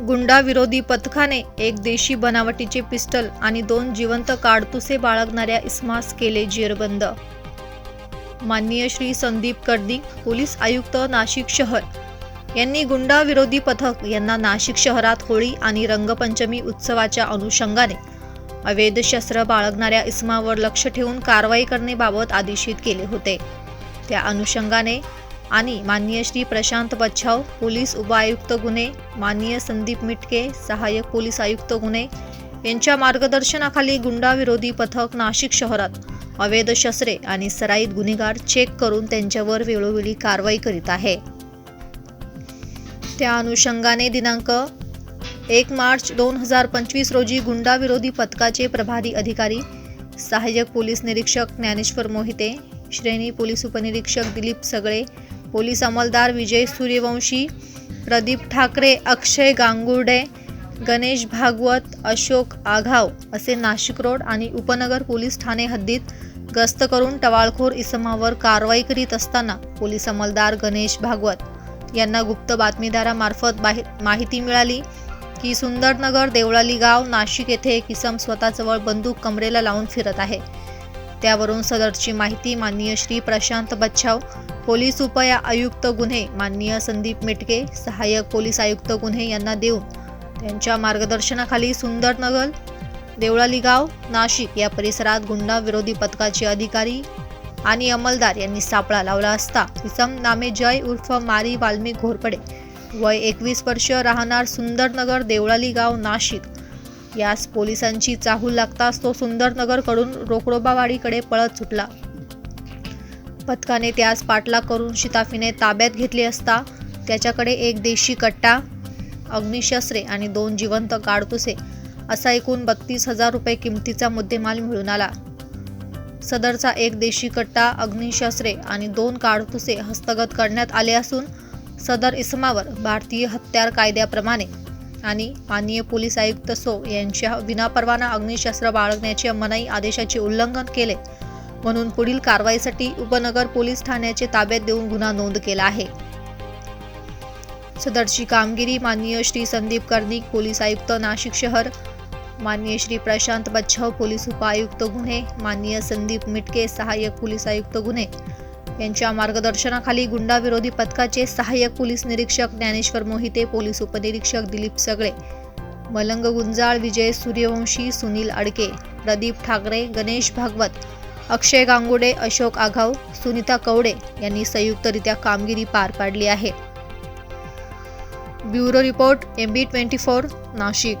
गुंडाविरोधी पथकाने एक देशी बनावटीचे पिस्टल आणि दोन जिवंत काडतुसे बाळगणाऱ्या इस्मास केले जेरबंद. माननीय श्री संदीप कर्दी पोलीस आयुक्त नाशिक शहर. यांनी गुंडाविरोधी पथक यांना नाशिक शहरात होळी आणि रंगपंचमी उत्सवाच्या अनुषंगाने अवैध शस्त्र बाळगणाऱ्या इस्मावर लक्ष ठेवून कारवाई करण्याबाबत आदेशित केले होते. त्या अनुषंगाने आणि माननीय श्री प्रशांत बच्छाव पोलीस उपआयुक्त गुन्हे माननीय संदीप मिटके सहाय्यक पोलीस आयुक्त गुन्हे यांच्या मार्गदर्शनाखाली गुंडाविरोधी पथक नाशिक शहरात अवैध शस्त्रे आणि सराईत गुन्हेगार चेक करून त्यांच्यावर वेळोवेळी कारवाई करीत आहे. त्या अनुषंगाने दिनांक एक मार्च दोन हजार पंचवीस रोजी गुंडाविरोधी पथकाचे प्रभारी अधिकारी सहाय्यक पोलीस निरीक्षक ज्ञानेश्वर मोहिते श्रेणी पोलीस उपनिरीक्षक दिलीप सगळे पोलीस अंमलदार विजय सूर्यवंशी प्रदीप ठाकरे अक्षय गांगुर्डे गणेश भागवत अशोक आघाव असे नाशिक रोड आणि उपनगर पोलीस ठाणे हद्दीत गस्त करून टवाळखोर इसमावर कारवाई करीत असताना पोलीस अंमलदार गणेश भागवत यांना गुप्त बातमीदारामार्फत बाहे माहिती मिळाली की सुंदरनगर देवळाली गाव नाशिक येथे एक इसम स्वतःजवळ बंदूक कमरेला लावून फिरत आहे. त्यावरून सदरची माहिती माननीय श्री प्रशांत बच्छाव पोलीस उपया आयुक्त गुन्हे माननीय संदीप मेटके सहाय्यक पोलीस आयुक्त गुन्हे यांना देऊन त्यांच्या मार्गदर्शनाखाली सुंदरनगर देवळाली गाव नाशिक या परिसरात गुंडा विरोधी पथकाचे अधिकारी आणि अंमलदार यांनी सापळा लावला असता. इसम नामे जय उर्फ मारी वाल्मिक घोरपडे. वय एकवीस वर्ष राहणार सुंदरनगर देवळाली गाव नाशिक. यास पोलिसांची चाहूल लागताच तो सुंदरनगरकडून रोकडोबावाडीकडे पळत सुटला. पथकाने त्यास पाठलाग करून शिताफीने ताब्यात घेतली असता त्याच्याकडे एक देशी कट्टा अग्निशस्त्रे आणि दोन जिवंत काडतुसे असा एकूण बत्तीस हजार रुपये किमतीचा मुद्देमाल मिळून आला. सदरचा एक देशी कट्टा अग्निशस्त्रे आणि दोन काडतुसे हस्तगत करण्यात आले असून सदर इसमावर भारतीय हत्यार कायद्याप्रमाणे आणि माननीय पोलीस आयुक्त सो यांच्या विनापरवाना अग्निशस्त्र बाळगण्याच्या मनाई आदेशाचे उल्लंघन केले. म्हणून पुढील कारवाईसाठी उपनगर पोलीस ठाण्याचे ताब्यात देऊन गुन्हा नोंद केला आहे. सदरची कामगिरी माननीय श्री संदीप कर्णिक पोलीस आयुक्त नाशिक शहर माननीय श्री प्रशांत बच्छाव पोलीस उपायुक्त गुन्हे माननीय संदीप मिटके सहाय्यक पोलीस आयुक्त गुन्हे यांच्या मार्गदर्शनाखाली गुंडाविरोधी पथकाचे सहाय्यक पोलीस निरीक्षक ज्ञानेश्वर मोहिते पोलीस उपनिरीक्षक दिलीप सगळे मलंग गुंजाळ विजय सूर्यवंशी सुनील अडके प्रदीप ठाकरे गणेश भागवत अक्षय गांगुडे अशोक आघाव सुनीता कवडे यांनी संयुक्तरित्या कामगिरी पार पाडली आहे. Bureau report M B twenty four Nashik.